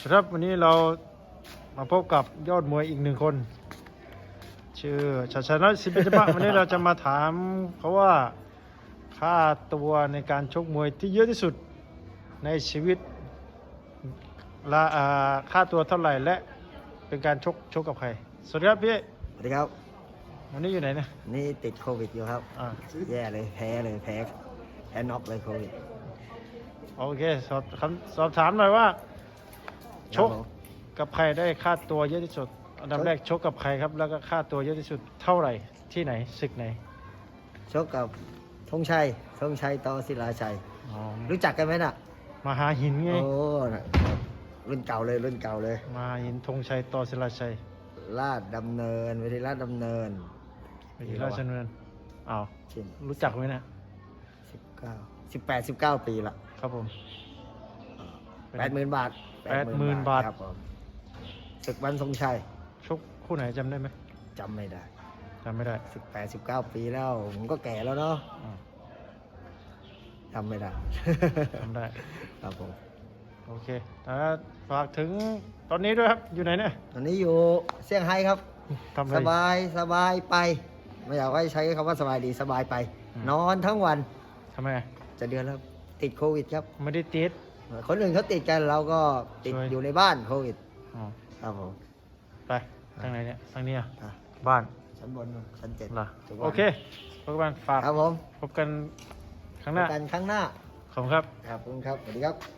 สำหรับวันนี้เรามาพบกับยอดมวยอีกหนึ่งคน ชื่อชัชนะสิบเอ็ดปะวันนี้เราจะมาถามเขาว่าค่าตัวในการชกมวยที่เยอะที่สุดในชีวิตละอ่าค่าตัวเท่าไหร่และเป็นการชกชกกับใคร สวัสดีครับพี่สวัสดีครับ วันนี้อยู่ไหนเนะนี่ติดโควิดอยู่ครับอ่าแย่เลยแพ้เลยแพ้แพ้น็อกเลยโควิดโอเคสอบคำสอบถามหน่อยว่า ชกครับผมกับใครได้ค่าตัวเยอะที่สุด อันดับชกแรกชกกับใครครับ แล้วก็ค่าตัวเยอะที่สุดเท่าไหร่ที่ไหนศึกไหนชกกับธงชัยธงชัยต่อศิลาชัย อ๋อรู้จักกันไหมน่ะมาหาหินไงโอ้น่ะรุ่นเก่าเลยรุ่นเก่าเลยมาหาหินธงชัยต่อศิลาชัยลาดดำเนินเวทีลาดดำเนินไปที่ราชดำเนินอ้าวชินรู้จักไหมนะสิบเก้าสิบแปดสิบเก้าปีละครับผม แปดหมื่นบาท80,000บาท ครับผมศึกวันทรงชัยชกคู่ไหนจำได้ไหมจำไม่ได้จำไม่ได้สิบแปดสิบเก้าปีแล้ว ผมก็แก่แล้วเนาะอ่าจำไม่ได้ จำได้ ครับผม โอเคแล้วฝากถึงตอนนี้ด้วยครับ อยู่ไหนเนี่ยตอนนี้อยู่เซี่ยงไฮ้ครับ ทำอะไร สบายสบายไป ไม่อยากให้ใช้คำว่าสบายดีสบายไป อืม นอนทั้งวัน ทำไมอะจะเดือนแล้ว ติดโควิดครับ ไม่ได้ติด คนอื่นเขาติดกันเราก็ติดช่วย อยู่ในบ้านโควิดอ๋อครับผม ไปทางไหนเนี่ยทางนี้อะอะ บ้านชั้นบนชั้นเจ็ดเหรอถูกต้งโอเคพบกันฝากครับผมพบกันครั้งหพน้าบกันครั้งหน้า ขอบคุณครับ ครับขอบคุณครับ สวัสดีครับ